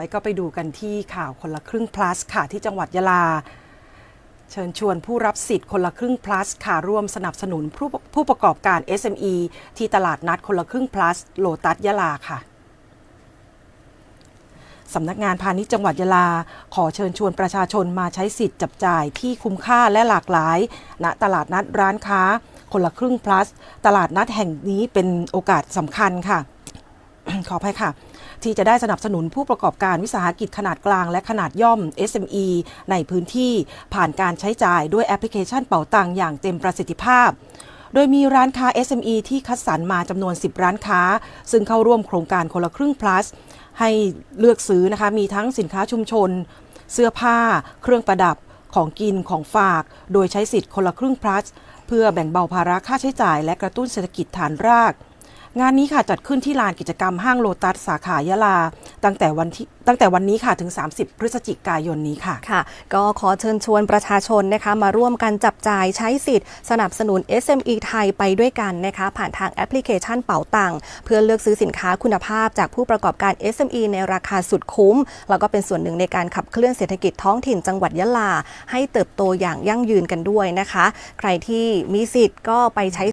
ไปก็ไปดูกันที่ข่าวคนละครึ่ง plus ค่ะที่จังหวัดยะลา เชิญชวนผู้รับสิทธิ์คนละครึ่ง plus ค่ะร่วมสนับสนุนผู้ผู้ประกอบการ SME ที่ตลาดนัดคนละครึ่ง plus โลตัสยะลาค่ะสำนักงานพาณิชย์จังหวัดยะลา ขอเชิญชวนประชาชนมาใช้สิทธิ์จับจ่ายที่คุ้มค่าและหลากหลาย ณตลาดนัดร้านค้า คนละครึ่ง plus ตลาดนัดแห่งนี้เป็นโอกาสสำคัญค่ะ ขออภัยค่ะ ที่จะได้สนับสนุนผู้ประกอบการวิสาหกิจขนาดกลางและขนาดย่อม SME ในพื้นที่ผ่านการใช้จ่ายด้วยแอปพลิเคชันเป๋าตังอย่างเต็มประสิทธิภาพโดยมีร้านค้า SME ที่คัดสรรมาจำนวน 10 ร้านค้า ซึ่งเข้าร่วมโครงการคนละครึ่ง plus ให้เลือกซื้อนะคะ มีทั้งสินค้าชุมชน เสื้อผ้า เครื่องประดับ ของกิน ของฝาก โดยใช้สิทธิ์คนละครึ่ง plus เพื่อแบ่งเบาภาระค่าใช้จ่ายและกระตุ้นเศรษฐกิจฐานราก งานนี้ค่ะจัดขึ้นที่ลานกิจกรรมห้างโลตัสสาขายะลา ตั้งแต่วันที่ตั้งแต่วันนี้ค่ะถึง 30 พฤศจิกายนนี้ค่ะค่ะ ก็ขอเชิญชวนประชาชนนะคะมาร่วมกันจับจ่ายใช้สิทธิ์ สนับสนุน SME ไทยไปด้วยกันนะคะผ่านทางแอปพลิเคชันเป๋าตังเพื่อเลือกซื้อสินค้าคุณภาพจากผู้ประกอบการ SME ในราคาสุดคุ้ม แล้วก็เป็นส่วนหนึ่งในการขับเคลื่อนเศรษฐกิจท้องถิ่นจังหวัดยะลา ให้เติบโตอย่างยั่งยืนกันด้วยนะคะ ใครที่มีสิทธิ์ก็ไปใช้